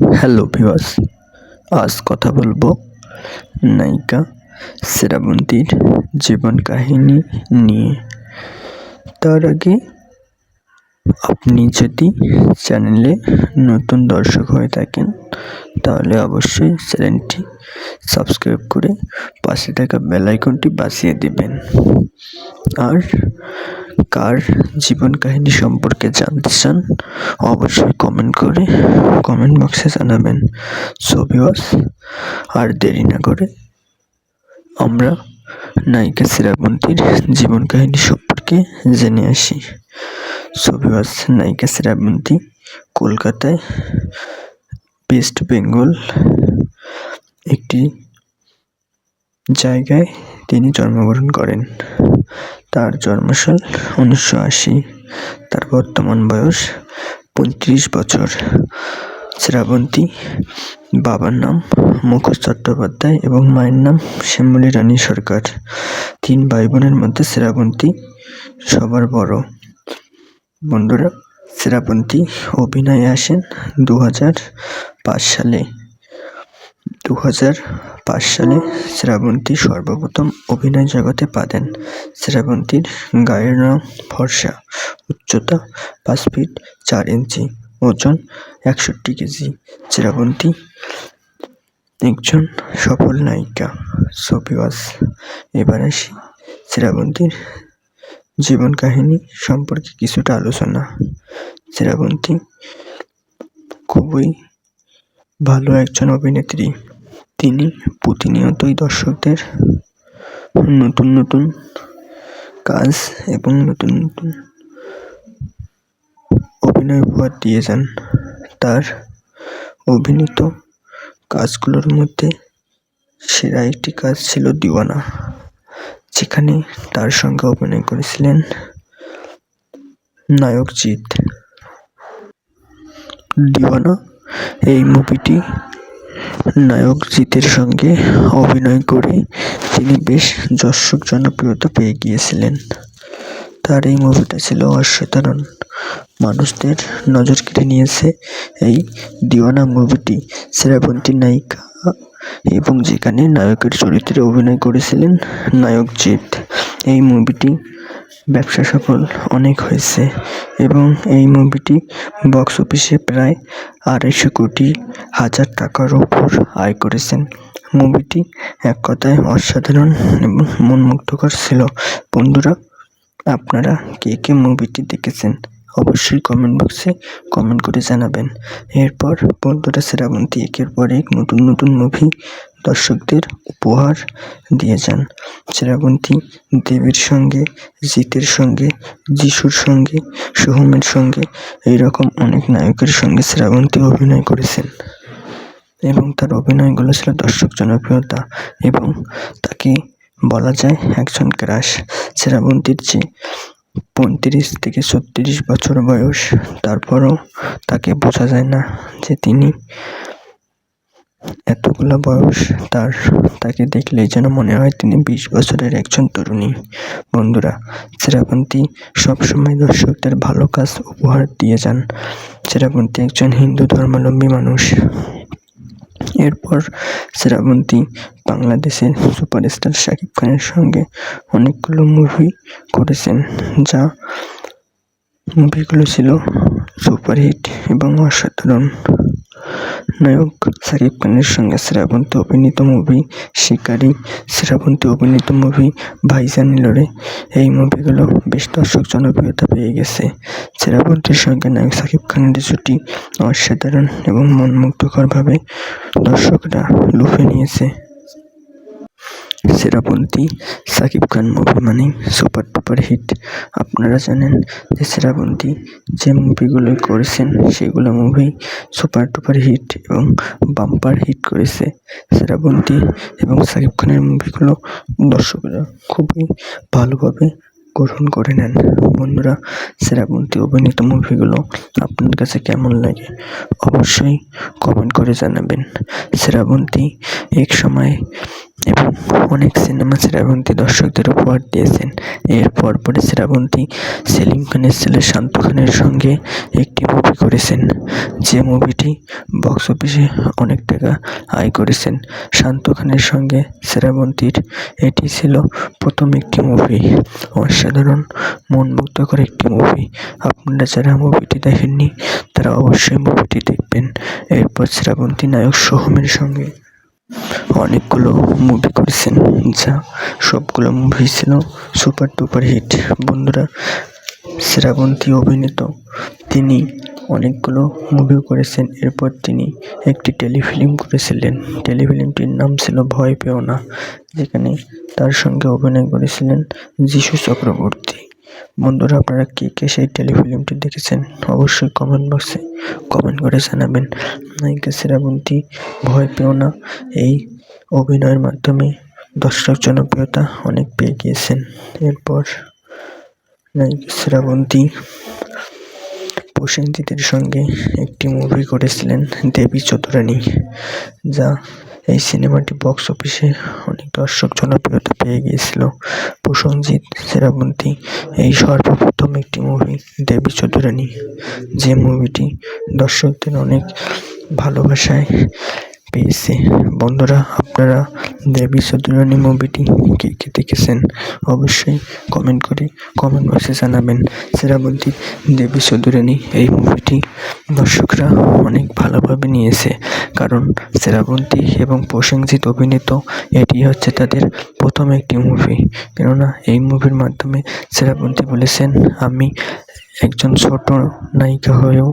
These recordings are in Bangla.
হ্যালো ভিওয়াস আজ কথা বলব নায়িকা শ্রাবন্তীর জীবন কাহিনী নিয়ে। তার আগে আপনি যদি চ্যানেলে নতুন দর্শক হয়ে থাকেন, তাহলে অবশ্যই চ্যানেলটি সাবস্ক্রাইব করে পাশে থাকা বেল আইকনটি বাজিয়ে দিবেন। আর কার জীবন কাহিনী সম্পর্কে জানতে চান, অবশ্যই কমেন্ট করে কমেন্ট বক্সে জানাবেন। সো আর দেরি না করে আমরা নায়িকা শ্রাবন্তীর জীবন কাহিনী সম্পর্কে জেনে আসি। সো নায়িকা শ্রাবন্তী কলকাতায় ওয়েস্ট বেঙ্গল একটি জায়গায় তিনি জন্মগ্রহণ করেন। তার জন্মসাল উনিশশো আশি। তার বর্তমান বয়স পঁয়ত্রিশ বছর। শ্রাবন্তী বাবার নাম মুখোশ চট্টোপাধ্যায় এবং মায়ের নাম শ্যামলী রানী সরকার। তিন ভাই বোনের মধ্যে শ্রাবন্তী সবার বড়। বন্ধুরা, শ্রাবন্তী অভিনয়ে আসেন দু হাজার পাঁচ সালে। দু হাজার পাঁচ সালে শ্রাবন্তী সর্বপ্রথম অভিনয় জগতে পা দেন। শ্রাবন্তীর গায়ের রং ফর্সা, উচ্চতা পাঁচ ফিট চার ইঞ্চি, ওজন একষট্টি কেজি। শ্রাবন্তী একজন সফল নায়িকা। সফিওয়াস এবার আসি শ্রাবন্তীর জীবন কাহিনী সম্পর্কে কিছুটা আলোচনা। শ্রাবন্তী খুবই ভালো একজন অভিনেত্রী। তিনি প্রতিনিয়তই দর্শকদের নতুন নতুন কাজ এবং নতুন নতুন অভিনয় উপহার দিয়ে যান তার অভিনীত কাজগুলোর মধ্যে সেরা একটি কাজ ছিল দিওয়ানা, যেখানে তার সঙ্গে অভিনয় করেছিলেন নায়ক জিৎ। দিওয়ানা এই মুভিটি নায়ক জিতের সঙ্গে অভিনয় করে তিনি বেশ দর্শক জনপ্রিয়তা পেয়ে গিয়েছিলেন। তার এই মুভিটা ছিল অসাধারণ। মানুষদের নজর কেড়ে নিয়েছে এই দিওয়ানা মুভিটি শ্রাবন্তী নায়িকা এবং যেখানে নায়কের চরিত্রে অভিনয় করেছিলেন নায়ক জিৎ। এই মুভিটি ব্যবসা সফল অনেক হয়েছে এবং এই মুভিটি বক্স অফিসে প্রায় আড়াইশো কোটি, হাজার টাকার ওপর আয় করেছেন। মুভিটি এক কথায় অসাধারণ এবং মনমুগ্ধকর ছিল। বন্ধুরা, আপনারা কে কে মুভিটি দেখেছেন অবশ্যই কমেন্ট বক্সে কমেন্ট করে জানাবেন। এরপর বন্ধুরা, শ্রাবন্তী একের পর এক নতুন নতুন মুভি দর্শকদের উপহার দিয়ে যান শ্রাবন্তী দেবীর সঙ্গে, জিতের সঙ্গে, যিশুর সঙ্গে, সোহমের সঙ্গে, এইরকম অনেক নায়কের সঙ্গে শ্রাবন্তী অভিনয় করেছেন। এবং তার অভিনয়গুলো ছিল দর্শক জনপ্রিয়তা এবং তাকে বলা যায় একজন ক্রাশ। শ্রাবন্তীর যে পঁয়ত্রিশ থেকে ছত্রিশ বছর বয়স, তারপরও তাকে বোঝা যায় না যে তিনি এতগুলো বয়স তার, তাকে দেখলেই যেন মনে হয় তিনি বিশ বছরের একজন তরুণী। বন্ধুরা শ্রাবন্তী সবসময় দর্শকদের ভালো কাজ উপহার দিয়ে যান। শ্রাবন্তী একজন হিন্দু ধর্মাবলম্বী মানুষ। এরপর শ্রাবন্তী বাংলাদেশের সুপারস্টার শাকিব খানের সঙ্গে অনেকগুলো মুভি করেছেন, যা মুভিগুলো ছিল সুপারহিট এবং অসাধারণ। নায়ক শাকিব খানের সঙ্গে শ্রাবন্তী অভিনীত মুভি শিকারী শ্রাবন্তী অভিনীত মুভি ভাইজানি লড়ে এই মুভিগুলো বেশ দর্শক জনপ্রিয়তা পেয়ে গেছে। শ্রাবন্তীর সঙ্গে নায়ক শাকিব খানের জুটি অসাধারণ এবং মনমুগ্ধকরভাবে দর্শকরা লুফে নিয়েছে। শ্রাবন্তী সাকিব খান মুভি মানে সুপার টুপার হিট আপনারা জানেন যে শ্রাবন্তী যে মুভিগুলো করেছেন, সেগুলো মুভি সুপার টুপার হিট এবং বাম্পার হিট করেছে শ্রাবন্তী এবং সাকিব খানের মুভিগুলো দর্শকরা খুবই ভালোভাবে গ্রহণ করে নেন। বন্ধুরা শ্রাবন্তী অভিনীত মুভিগুলো আপনার কাছে কেমন লাগে অবশ্যই কমেন্ট করে জানাবেন। শ্রাবন্তী এক সময় এবং অনেক সিনেমা শ্রাবন্তী দর্শকদের উপহার দিয়েছেন। এর পরপরে শ্রাবন্তী সেলিম খানের ছেলে শান্ত খানের সঙ্গে একটি মুভি করেছেন। যে মুভিটি বক্স অফিসে অনেক টাকা আয় করেছেন। শান্ত খানের সঙ্গে শ্রাবন্তীর এটি ছিল প্রথম একটি মুভি অসাধারণ মন মুগ্ধকর একটি মুভি আপনারা যারা মুভিটি দেখেননি, তারা অবশ্যই মুভিটি দেখবেন। এরপর শ্রাবন্তী নায়ক সোহমের সঙ্গে অনেকগুলো মুভি করেছেন, যা সবগুলো মুভি ছিল সুপার ডুপার হিট বন্ধুরা, শ্রাবন্তী অভিনীত, তিনি অনেকগুলো মুভিও করেছেন, এরপর তিনি একটি টেলিফিল্ম করেছিলেন। টেলিফিল্মটির নাম ছিল ভয় পেও না, যেখানে তার সঙ্গে অভিনয় করেছিলেন যিশু চক্রবর্তী। বন্ধুরা, আপনারা কে কে সেই টেলিফিল্মটি দেখেছেন অবশ্যই কমেন্ট বক্সে কমেন্ট করে জানাবেন। নায়িকা শ্রাবন্তী ভয় পেও না, এই অভিনয়ের মাধ্যমে দর্শক জনপ্রিয়তা অনেক পেয়ে গিয়েছেন। এরপর নায়িকা শ্রাবন্তী প্রসেনজিতের সঙ্গে একটি মুভি করেছিলেন দেবী চতুরানী, যা এই সিনেমাটি বক্স অফিসে অনেক দর্শক জনপ্রিয়তা পেয়ে গিয়েছিল। প্রসেনজিৎ শ্রাবন্তী এই সর্বপ্রথম একটি মুভি দেবী চৌধুরানী। যে মুভিটি দর্শকদের অনেক ভালোবাসায় পেয়েছে। বন্ধুরা, আপনারা দেবী চতুরানী মুভিটি কে কে দেখেছেন, অবশ্যই কমেন্ট করে কমেন্ট বক্সে জানাবেন। শ্রাবন্তী দেবী চতুরানী এই মুভিটি দর্শকরা অনেক ভালোভাবে নিয়েছে। কারণ শ্রাবন্তী এবং প্রসেনজিৎ অভিনীত এটি হচ্ছে তাদের প্রথম একটি মুভি কেননা এই মুভির মাধ্যমে শ্রাবন্তী বলেছেন, আমি একজন ছোট নায়িকা হয়েও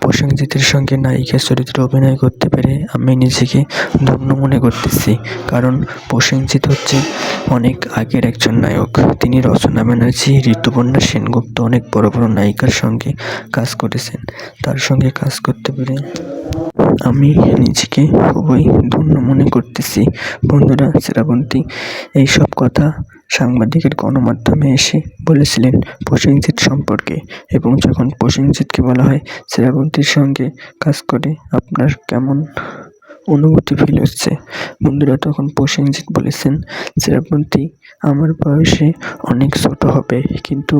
প্রসেনজিতের সঙ্গে নায়িকার চরিত্রে অভিনয় করতে পেরে আমি নিজেকে ধন্য মনে করতেছি। কারণ প্রসেনজিৎ হচ্ছে অনেক আগের একজন নায়ক। তিনি রচনা ব্যানার্জি ঋতুপর্ণা সেনগুপ্ত অনেক বড় বড় নায়িকার সঙ্গে কাজ করেছেন। তার সঙ্গে কাজ করতে পেরে আমি নিজেকে খুবই ধন্য মনে করতেছি। বন্ধুরা, শ্রাবন্তী, এইসব কথা সাংবাদিকের গণমাধ্যমে এসে বলেছিলেন প্রসেনজিৎ সম্পর্কে এবং যখন প্রসেনজিৎকে বলা হয় সেরাবন্তির সঙ্গে কাজ করে আপনার কেমন অনুভূতি ফিল হচ্ছে। বন্ধুরা তখন প্রসেনজিৎ বলেছেন শ্রাবন্তী আমার বয়সে অনেক ছোট হবে, কিন্তু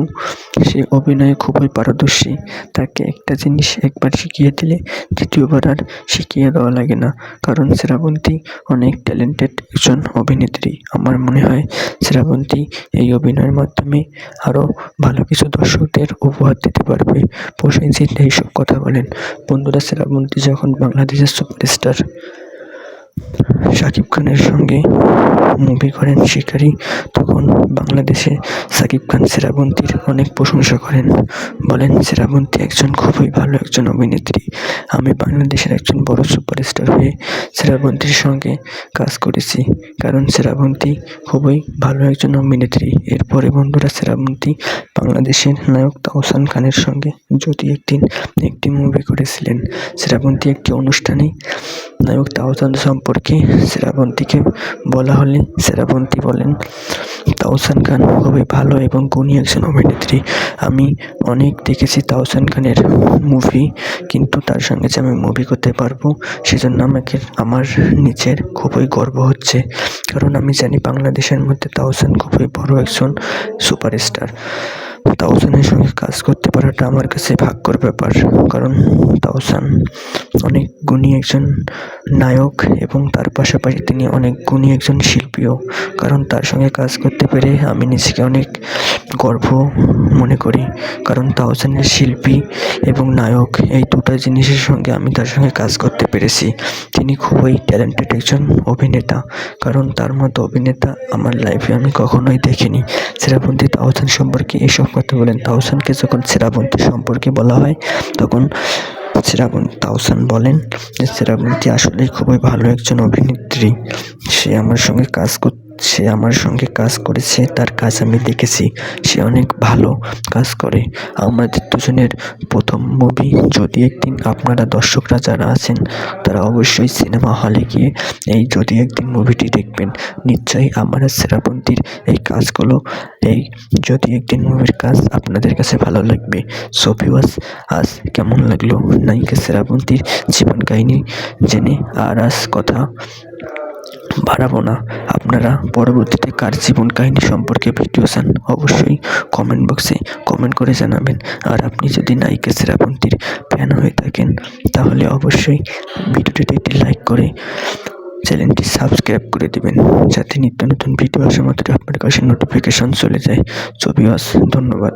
সে অভিনয়ে খুবই পারদর্শী। তাকে একটা জিনিস একবার শিখিয়ে দিলে দ্বিতীয়বার আর শিখিয়ে দেওয়া লাগে না, কারণ শ্রাবন্তী অনেক ট্যালেন্টেড একজন অভিনেত্রী। আমার মনে হয় শ্রাবন্তী এই অভিনয়ের মাধ্যমে আরও ভালো কিছু দর্শকদের উপহার দিতে পারবে। প্রসেনজিৎ এইসব কথা বলেন। বন্ধুরা শ্রাবন্তী যখন বাংলাদেশের সুপারস্টার শাকিব খানের সঙ্গে মুভি করেন শিকারি, তখন বাংলাদেশে শাকিব খান শ্রাবন্তীর অনেক প্রশংসা করেন। বলেন শ্রাবন্তী একজন খুবই ভালো একজন অভিনেত্রী। আমি বাংলাদেশের একজন বড় সুপারস্টার হয়ে শ্রাবন্তীর সঙ্গে কাজ করেছি, কারণ শ্রাবন্তী খুবই ভালো একজন অভিনেত্রী। এরপরে বন্ধুরা শ্রাবন্তী বাংলাদেশের নায়ক তাওসান খানের সঙ্গে যদি একদিন একটি মুভি করেছিলেন শ্রাবন্তী একটি অনুষ্ঠানে নায়ক তাওসান সম্পর্কে শ্রাবন্তীকে বলা হলে শ্রাবন্তী বলেন, তাওসান খান খুবই ভালো এবং গুণী একজন অভিনেত্রী। আমি অনেক দেখেছি তাওসান খানের মুভি কিন্তু তার সঙ্গে যে আমি মুভি করতে পারব সেজন্য আমাকে, আমার নিজের খুবই গর্ব হচ্ছে। কারণ আমি জানি বাংলাদেশের মধ্যে তাওসান খুবই বড় একজন সুপারস্টার। তাওসানের সঙ্গে কাজ করতে পারাটা আমার কাছে ভাগ্যর ব্যাপার। কারণ তাওসান অনেক গুণী একজন নায়ক এবং তার পাশাপাশি তিনি অনেক গুণী একজন শিল্পীও। কারণ তার সঙ্গে কাজ করতে পেরে আমি নিজেকে অনেক গর্ব মনে করি। কারণ তাওসানের শিল্পী এবং নায়ক এই দুটো জিনিসের সঙ্গে আমি তার সঙ্গে কাজ করতে পেরেছি। তিনি খুবই ট্যালেন্টেড একজন অভিনেতা। কারণ তার মতো অভিনেতা আমার লাইফে আমি কখনোই দেখিনি। শ্রাবন্তী তাওসান সম্পর্কে এসব কথা বলেন। তাওসানকে যখন শ্রাবন্তী সম্পর্কে বলা হয়, তখন শ্রাবণ তাওসান বলেন যে শ্রাবন্তী আসলেই খুবই ভালো একজন অভিনেত্রী। সে আমার সঙ্গে কাজ কর সে আমার সঙ্গে কাজ করেছে, তার কাজ আমি দেখেছি। সে অনেক ভালো কাজ করে। আমাদের দুজনের প্রথম মুভি যদি একদিন আপনারা দর্শকরা যারা আছেন, তারা অবশ্যই সিনেমা হলে গিয়ে এই যদি একদিন মুভিটি দেখবেন। নিশ্চয়ই আমার শ্রাবন্তীর এই কাজগুলো, এই যদি একদিন মুভির কাজ আপনাদের কাছে ভালো লাগবে। সো ভিউয়ার্স আজ কেমন লাগল? নায়িকা সেরাপন্থীর জীবন কাহিনী জেনে আর আজ কথা বাড়াবো না। আপনারা পরবর্তীতে কার জীবন কাহিনী সম্পর্কে ভিডিও চান, অবশ্যই কমেন্ট বক্সে কমেন্ট করে জানাবেন। আর আপনি যদি নায়িকা শ্রাবন্তীর ফ্যান হয়ে থাকেন, তাহলে অবশ্যই ভিডিওটিতে একটি লাইক করে চ্যানেলটি সাবস্ক্রাইব করে দেবেন, যাতে নিত্য নতুন ভিডিও আসা মাত্র আপনার কাছে নোটিফিকেশন চলে যায়। ছবি ধন্যবাদ।